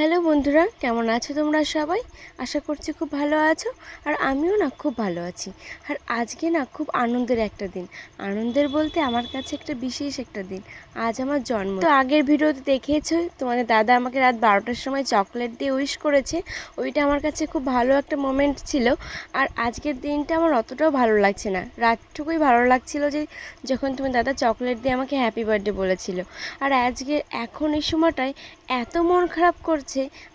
Hello বন্ধুরা, কেমন আছো তোমরা সবাই? আশা করছি খুব ভালো আছো, আর আমিও না খুব ভালো আছি। আর আজকে না খুব আনন্দের একটা দিন। আনন্দের বলতে আমার কাছে একটা বিশেষ একটা দিন। আজ আমার জন্ম। তো আগের ভিডিওতে দেখেছ, তোমাদের দাদা আমাকে রাত বারোটার সময় চকলেট দিয়ে উইশ করেছে। ওইটা আমার কাছে খুব ভালো একটা মোমেন্ট ছিল। আর আজকের দিনটা আমার অতটাও ভালো লাগছে না। রাতটুকুই ভালো লাগছিল যে, যখন তুমি দাদা চকলেট দিয়ে আমাকে হ্যাপি বার্থডে বলেছিল। আর আজকে, এখন এই সময়টায় এত মন খারাপ করছে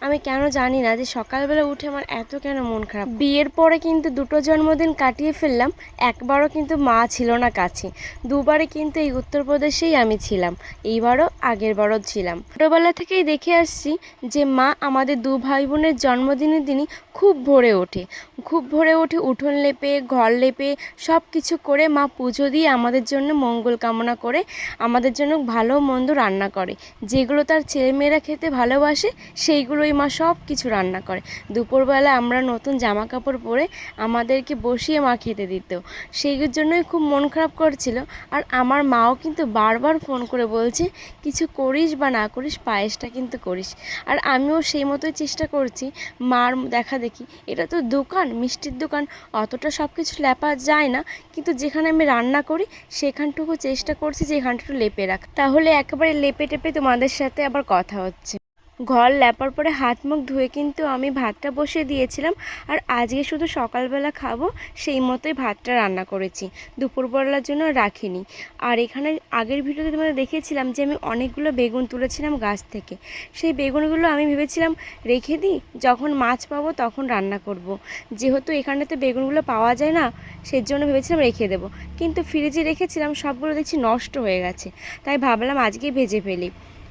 আমি কেন জানি না যে সকালবেলা উঠে আমার এত কেন মন খারাপ বিয়ের পরে কিন্তু দুটো জন্মদিন কাটিয়ে ফেললাম, একবারও কিন্তু মা ছিল না কাছে। দুবারে কিন্তু এই উত্তরপ্রদেশেই আমি ছিলাম, এইবারও আগের বারও ছিলাম। ছোটোবেলা থেকেই দেখে আসছি যে মা আমাদের দু ভাই বোনের জন্মদিনের দিনই খুব ভোরে ওঠে। খুব ভোরে উঠে উঠোন লেপে, ঘর লেপে সব কিছু করে মা পুজো দিয়ে আমাদের জন্য মঙ্গল কামনা করে আমাদের জন্য ভালো মন্দ রান্না করে। যেগুলো তার ছেলেমেয়েরা খেতে ভালোবাসে সেইগুলোই মা সব কিছু রান্না করে। দুপুরবেলা আমরা নতুন জামা কাপড় পরে আমাদেরকে বসিয়ে মা খেতে দিত। সেই জন্যই খুব মন খারাপ করছিল। আর আমার মাও কিন্তু বারবার ফোন করে বলছে, কিছু করিস বা না করিস, পায়েসটা কিন্তু করিস। আর আমিও সেই মতোই চেষ্টা করছি। মার দেখা দেখি, এটা তো দোকান, মিষ্টির দোকান, অতটা সব কিছু লেপা যায় না। কিন্তু যেখানে আমি রান্না করি, সেখানটুকু চেষ্টা করছি যে এখানটা একটু লেপে রাখ। তাহলে একেবারে লেপে টেপে তোমাদের সাথে আবার কথা হচ্ছে। ঘর ল্যাপার পরে হাত মুখ ধুয়ে কিন্তু আমি ভাতটা বসিয়ে দিয়েছিলাম। আর আজকে শুধু সকালবেলা খাব, সেই মতোই ভাতটা রান্না করেছি। দুপুরবেলার জন্য রাখিনি। আর এখানে আগের ভিডিওতে তোমাদের দেখেছিলাম যে আমি অনেকগুলো বেগুন তুলেছিলাম গাছ থেকে। সেই বেগুনগুলো আমি ভেবেছিলাম রেখে দিই, যখন মাছ পাবো তখন রান্না করব। যেহেতু এখানে তো বেগুনগুলো পাওয়া যায় না, সেজন্য ভেবেছিলাম রেখে দেবো। কিন্তু ফ্রিজে রেখেছিলাম, সবগুলো দেখছি নষ্ট হয়ে গেছে। তাই ভাবলাম আজকেই ভেজে ফেলি।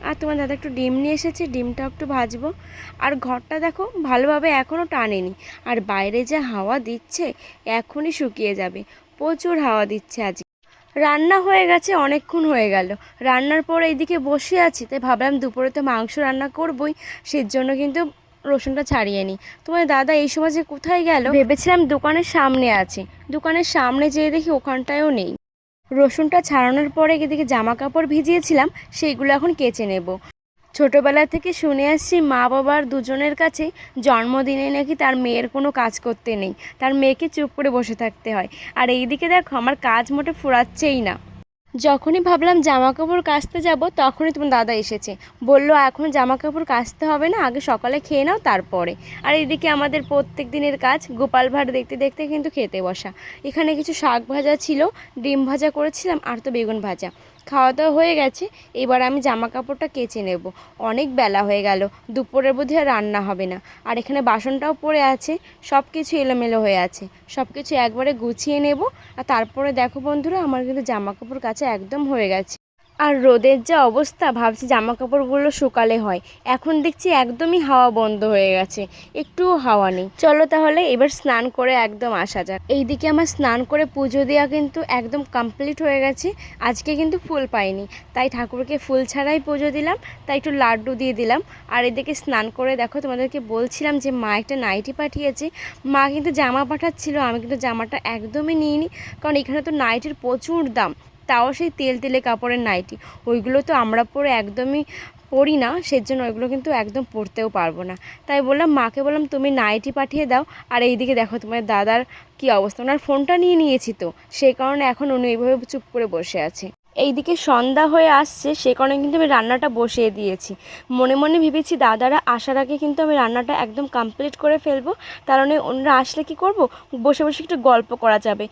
আর তোমার দাদা একটু ডিম নিয়ে এসেছে, ডিমটাও একটু ভাজবো। আর ঘরটা দেখো ভালোভাবে এখনও টানেনি। আর বাইরে যে হাওয়া দিচ্ছে, এখনই শুকিয়ে যাবে। প্রচুর হাওয়া দিচ্ছে আজ। রান্না হয়ে গেছে, অনেকক্ষণ হয়ে গেল। রান্নার পর এইদিকে বসে আছি, তাই ভাবলাম দুপুরে তো মাংস রান্না করবই সের জন্য কিন্তু রসুনটা ছাড়িয়ে নিই। তোমার দাদা এই সময় যে কোথায় গেল, ভেবেছিলাম দোকানের সামনে আছে। দোকানের সামনে যেয়ে দেখি ওখানটায়ও নেই। রসুনটা ছাড়ানোর পরে এদিকে জামা কাপড় ভিজিয়েছিলাম, সেইগুলো এখন কেচে নেব। ছোটোবেলা থেকে শুনে আসছি মা বাবার দুজনের কাছে জন্মদিনে নাকি তার মেয়ের কোনো কাজ করতে নেই, তার মেয়েকে চুপ করে বসে থাকতে হয়। আর এইদিকে দেখো, আমার কাজ মোটে ফুরাচ্ছেই না। যখনই ভাবলাম জামা কাপড় কাচতে যাব, তখনই তোমার দাদা এসেছে। বলল, এখন জামা কাপড় কাচতে হবে না, আগে সকালে খেয়ে নাও, তারপরে। আর এদিকে আমাদের প্রত্যেক দিনের কাজ গোপাল ভাট দেখতে দেখতে কিন্তু খেতে বসা। এখানে কিছু শাক ভাজা ছিল, ডিম ভাজা করেছিলাম, আর তো বেগুন ভাজা। খাওয়া দাওয়া হয়ে গেছে, এবার আমি জামা কাপড়টা কেচে নেব। অনেক বেলা হয়ে গেল, দুপুরের বোধহয় রান্না হবে না। আর এখানে বাসনটাও পড়ে আছে সব কিছু এলোমেলো হয়ে আছে। সব কিছু একবারে গুছিয়ে নেব, আর তারপরে দেখো বন্ধুরা, আমার কিন্তু জামা কাপড় কাছে একদম হয়ে গেছে। আর রোদের যা অবস্থা, ভাবছি জামা কাপড়গুলো শুকালে হয়। এখন দেখছি একদমই হাওয়া বন্ধ হয়ে গেছে, একটুও হাওয়া নেই। চলো তাহলে এবার স্নান করে একদম আসা যাক। এইদিকে আমার স্নান করে পুজো দেওয়া কিন্তু একদম কমপ্লিট হয়ে গেছে, আজকে কিন্তু ফুল পাইনি। তাই ঠাকুরকে ফুল ছাড়াই পুজো দিলাম, তাই একটু লাড্ডু দিয়ে দিলাম। আর এদিকে স্নান করে দেখো, তোমাদেরকে বলছিলাম যে মা একটা নাইটি পাঠিয়েছে। মা কিন্তু জামা পাঠাচ্ছিল, আমি কিন্তু জামাটা একদমই নিইনি, কারণ এখানে তো নাইটির প্রচুর দাম। তাও সেই তেল তেলে কাপড়ের নাইটি। ওইগুলো তো আমরা পরে একদমই পরি না, সেজন্য ওইগুলো কিন্তু একদম পরতেও পারব না। তাই বললাম, মাকে বললাম, তুমি নাইটি পাঠিয়ে দাও। আর এইদিকে দেখো তোমার দাদার কি অবস্থা। ওনার ফোনটা নিয়ে নিয়েছি তো সেই কারণে এখন উনি এইভাবে চুপ করে বসে আছে। এইদিকে সন্ধ্যা হয়ে আসছে, সে কারণে কিন্তু আমি রান্নাটা বসিয়ে দিয়েছি। মনে মনে ভেবেছি, দাদারা আসার আগে কিন্তু আমি রান্নাটা একদম কমপ্লিট করে ফেলব। কারণে ওনারা আসলে কি করব? বসে বসে একটু গল্প করা যাবে।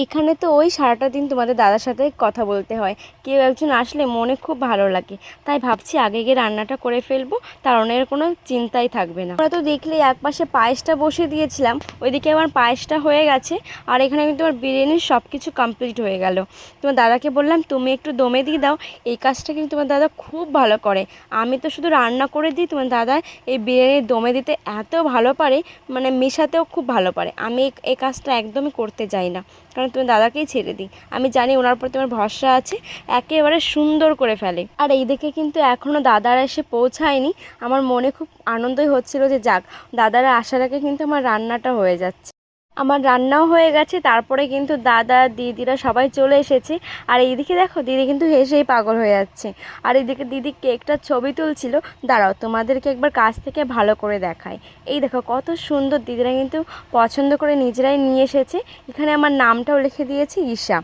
এইখানে তো ওই সারাটা দিন তোমাদের দাদার সাথে কথা বলতে হয়। কেউ একজন আসলে মনে খুব ভালো লাগে। তাই ভাবছি আগে গিয়ে রান্নাটা করে ফেলব, তার কোনো চিন্তাই থাকবে না। তো দেখলে এক পাশে পায়েসটা বসিয়ে দিয়েছিলাম, ওইদিকে আমার পায়েসটা হয়ে গেছে, আর এখানে কিন্তু আমার বিরিয়ানির সব কিছু কমপ্লিট হয়ে গেল। তোমার দাদাকে বললাম, তুমি একটু দমে দিয়ে দাও, এই কাজটা কিন্তু তোমার দাদা খুব ভালো করে। আমি তো শুধু রান্না করে দিই, তোমার দাদা এই বিরিয়ানি দমে দিতে এত ভালো পারে মানে মেশাতেও খুব ভালো পারে। আমি এই কাজটা একদমই করতে যাই না। কারণ তুমি দাদাকেই ছেড়ে দিই। আমি জানি ওনার প্রতি আমার ভরসা আছে, একেবারে সুন্দর করে ফেলে। আর এই দেখে কিন্তু এখনও দাদারা এসে পৌঁছায়নি। আমার মনে খুব আনন্দই হচ্ছিল যে যাক, দাদারা আসার আগে কিন্তু আমার রান্নাটা হয়ে যাচ্ছে। আমার রান্নাও হয়ে গেছে, তারপরে কিন্তু দাদা, দিদিরা সবাই চলে এসেছে। আর এইদিকে দেখো, দিদি কিন্তু হেসেই পাগল হয়ে যাচ্ছে। আর এইদিকে দিদি কেকটার ছবি তুলছিল। দাঁড়াও, তোমাদেরকে একবার কাছ থেকে ভালো করে দেখায় এই দেখো, কত সুন্দর, দিদিরা কিন্তু পছন্দ করে নিজেরাই নিয়ে এসেছে। এখানে আমার নামটাও লিখে দিয়েছে, ঈশা।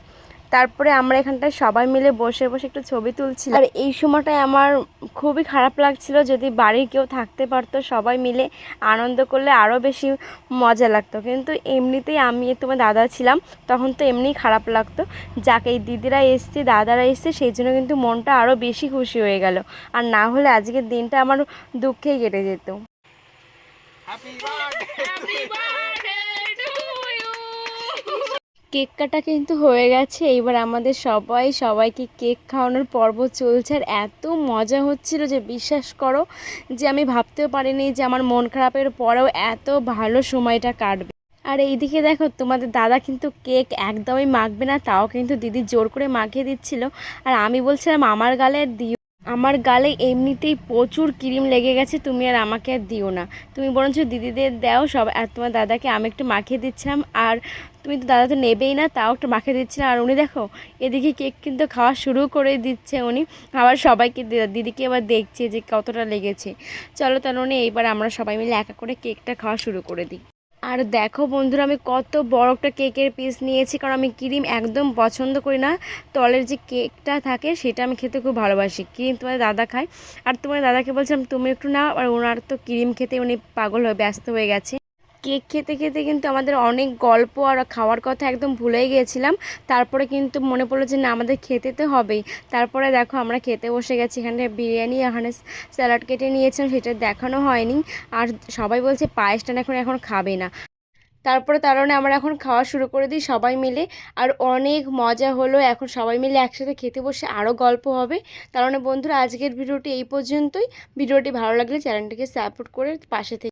তারপরে আমরা এখানটায় সবাই মিলে বসে বসে একটু ছবি তুলছিলাম। আর এই সময়টায় আমার খুবই খারাপ লাগছিল যদি বাড়ির কেউ থাকতে পারতো সবাই মিলে আনন্দ করলে আরও বেশি মজা লাগতো। কিন্তু এমনিতেই আমি তোমার দাদা ছিলাম তখন তো এমনিই খারাপ লাগতো। যাকে এই দিদিরা এসছে দাদারা এসছে সেই জন্য কিন্তু মনটা আরও বেশি খুশি হয়ে গেল। আর না হলে আজকের দিনটা আমার দুঃখেই কেটে যেত। Happy birthday! Happy birthday! Cake কাটা কিন্তু হয়ে গেছে। এইবার আমাদের সবাই, সবাইকে কেক খাওয়ানোর পর্ব চলছে আর এত মজা হচ্ছিল যে বিশ্বাস করো যে আমি ভাবতেও পারিনি যে আমার মন খারাপের পরেও এত ভালো সময়টা কাটবে। আর এইদিকে দেখো, তোমাদের দাদা কিন্তু কেক একদমই মাখবে না, তাও কিন্তু দিদি জোর করে মাখিয়ে দিচ্ছিল। আর আমি বলছিলাম, আমার গালে দিও আমার গালে এমনিতেই প্রচুর ক্রিম লেগে গেছে, তুমি আর আমাকে আর দিও না। তুমি বরঞ্চ দিদিদের দাও, সব, আর তোমার দাদাকে আমি একটু মাখিয়ে দিচ্ছিলাম, আর তুমি তো দাদা তো নেবেই না, তাও একটু মাখিয়ে দিচ্ছিলাম। আর উনি দেখো, এদিকে কেক কিন্তু খাওয়া শুরু করে দিচ্ছে উনি। আবার সবাইকে দিদিকে এবার দেখছে যে কতটা লেগেছে। চলো তাহলে উনি এইবার আমরা সবাই মিলে একা করে কেকটা খাওয়া শুরু করে দিই। আর দেখো বন্ধুরা, আমি কত বড় একটা কেকের পিস নিয়েছি, কারণ আমি ক্রিম একদম পছন্দ করি না। তলের যে কেকটা থাকে, সেটা আমি খেতে খুব ভালোবাসি। ক্রিম তোমার দাদা খায়। আর তোমার দাদাকে বলছিলাম, তুমি একটু নাও। আর ওনার তো ক্রিম খেতে উনি পাগল হয়ে ব্যস্ত হয়ে গেছে। কেক খেতে খেতে কিন্তু আমাদের অনেক গল্প আর খাওয়ার কথা একদম ভুলেই গিয়েছিলাম। তারপরে কিন্তু মনে পড়ল যে, না, আমাদের খেতে তো হবেই। তারপরে দেখো, আমরা খেতে বসে গেছি। এখানে বিরিয়ানি, এখানে স্যালাড কেটে নিয়েছিলাম সেটা দেখানো হয়নি। আর সবাই বলছে, পায়েসটা এখন এখন খাবে না। তারপরে তার কারণে আমরা এখন খাওয়া শুরু করে দিই সবাই মিলে। আর অনেক মজা হলো, এখন সবাই মিলে একসাথে খেতে বসে আরও গল্প হবে। তার মানে বন্ধুরা, আজকের ভিডিওটি এই পর্যন্তই। ভিডিওটি ভালো লাগলে চ্যানেলটিকে সাপোর্ট করে পাশে থেকে